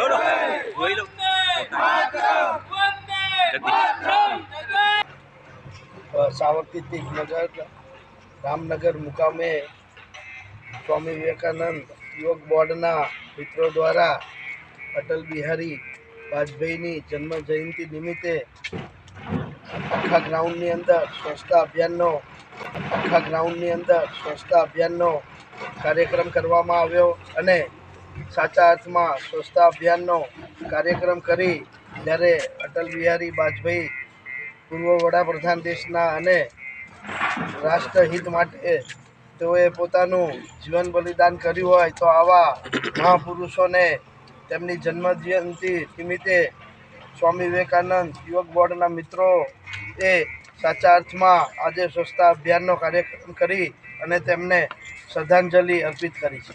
દોડો જોઈ લો સાવરતીથી રામનગર મુકામે સ્વામી વિવેકાનંદ યોગ બોર્ડના મિત્રો દ્વારા અટલ બિહારી વાજપેયીની જન્મ જયંતિ નિમિત્તે આખા ગ્રાઉન્ડની અંદર સ્વચ્છતા અભિયાનનો, આખા ગ્રાઉન્ડની અંદર સ્વચ્છતા અભિયાનનો કાર્યક્રમ કરવામાં આવ્યો અને સાચા અર્થમાં સ્વચ્છતા અભિયાનનો કાર્યક્રમ કરી જ્યારે અટલ બિહારી વાજપેયી પૂર્વ વડાપ્રધાન દેશના અને રાષ્ટ્રહિત માટે તેઓએ પોતાનું જીવન બલિદાન કર્યું હોય તો આવા મહાપુરુષોને તેમની જન્મજયંતિ નિમિત્તે સ્વામી વિવેકાનંદ યુવક બોર્ડના મિત્રો એ સાચા અર્થમાં આજે સ્વચ્છતા અભિયાનનો કાર્યક્રમ કરી અને તેમને શ્રદ્ધાંજલિ અર્પિત કરી છે.